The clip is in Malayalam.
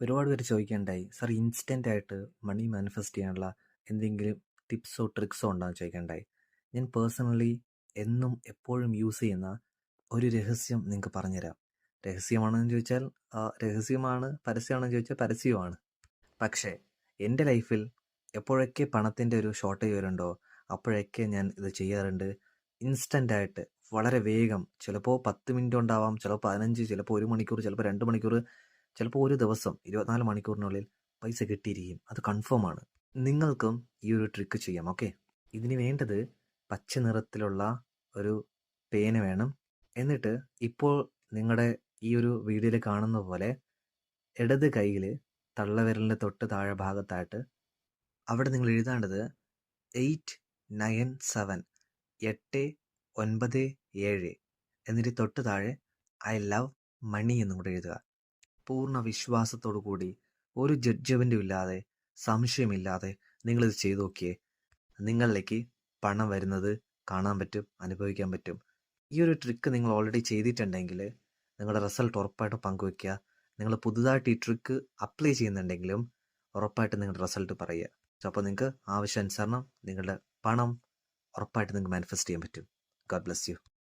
ഒരുപാട് പേര് ചോദിക്കുകയുണ്ടായി സർ ഇൻസ്റ്റന്റ് ആയിട്ട് മണി മാനിഫെസ്റ്റ് ചെയ്യാനുള്ള എന്തെങ്കിലും ടിപ്സോ ട്രിക്സോ ഉണ്ടോ? എന്ന് ഞാൻ പേഴ്സണലി എന്നും എപ്പോഴും യൂസ് ചെയ്യുന്ന ഒരു രഹസ്യം നിങ്ങൾക്ക് പറഞ്ഞുതരാം. രഹസ്യമാണെന്ന് ചോദിച്ചാൽ രഹസ്യമാണ് പരസ്യമാണെന്ന് ചോദിച്ചാൽ പരസ്യമാണ് പക്ഷേ എന്റെ ലൈഫിൽ എപ്പോഴൊക്കെ പണത്തിന്റെ ഒരു ഷോർട്ടേജ് വരുന്നുണ്ടോ അപ്പോഴൊക്കെ ഞാൻ ഇത് ചെയ്യാറുണ്ട്. ഇൻസ്റ്റന്റ് ആയിട്ട് വളരെ വേഗം ചിലപ്പോൾ പത്ത് മിനിറ്റ് ഉണ്ടാവാം ചിലപ്പോൾ പതിനഞ്ച് ചിലപ്പോൾ ഒരു മണിക്കൂർ ചിലപ്പോൾ രണ്ട് മണിക്കൂർ ചിലപ്പോൾ ഒരു ദിവസം ഇരുപത്തിനാല് മണിക്കൂറിനുള്ളിൽ പൈസ കിട്ടിയിരിക്കും. അത് കൺഫേം ആണ്. നിങ്ങൾക്കും ഈ ഒരു ട്രിക്ക് ചെയ്യാം ഓക്കെ ഇതിന് വേണ്ടത് പച്ച നിറത്തിലുള്ള ഒരു പേന വേണം. എന്നിട്ട് ഇപ്പോൾ നിങ്ങളുടെ ഈ ഒരു വീഡിയോയിൽ കാണുന്ന പോലെ ഇടത് കൈയിൽ തള്ളവിരലിന്റെ തൊട്ട് താഴെ ഭാഗത്തായിട്ട് അവിടെ നിങ്ങൾ എഴുതേണ്ടത് എയ്റ്റ് നയൻ സെവൻ എട്ട് ഒൻപത് ഏഴ്. എന്നിട്ട് തൊട്ട് താഴെ ഐ ലവ് മണി എന്നും കൂടെ എഴുതുക. പൂർണ വിശ്വാസത്തോടു കൂടി ഒരു ജഡ്ജ്മെന്റും ഇല്ലാതെ സംശയമില്ലാതെ ഇത് ചെയ്തു നോക്കിയേ. നിങ്ങളിലേക്ക് പണം വരുന്നത് കാണാൻ പറ്റും അനുഭവിക്കാൻ പറ്റും. ഈ ഒരു ട്രിക്ക് നിങ്ങൾ ഓൾറെഡി ചെയ്തിട്ടുണ്ടെങ്കിൽ നിങ്ങളുടെ റിസൾട്ട് ഉറപ്പായിട്ടും പങ്കുവയ്ക്കുക. നിങ്ങൾ പുതുതായിട്ട് ഈ ട്രിക്ക് അപ്ലൈ ചെയ്യുന്നുണ്ടെങ്കിലും ഉറപ്പായിട്ട് നിങ്ങളുടെ റിസൾട്ട് പറയുക. സോ അപ്പോൾ നിങ്ങൾക്ക് ആവശ്യാനുസരണം നിങ്ങളുടെ പണം ഉറപ്പായിട്ട് നിങ്ങൾക്ക് മാനിഫെസ്റ്റ് ചെയ്യാൻ പറ്റും. God bless you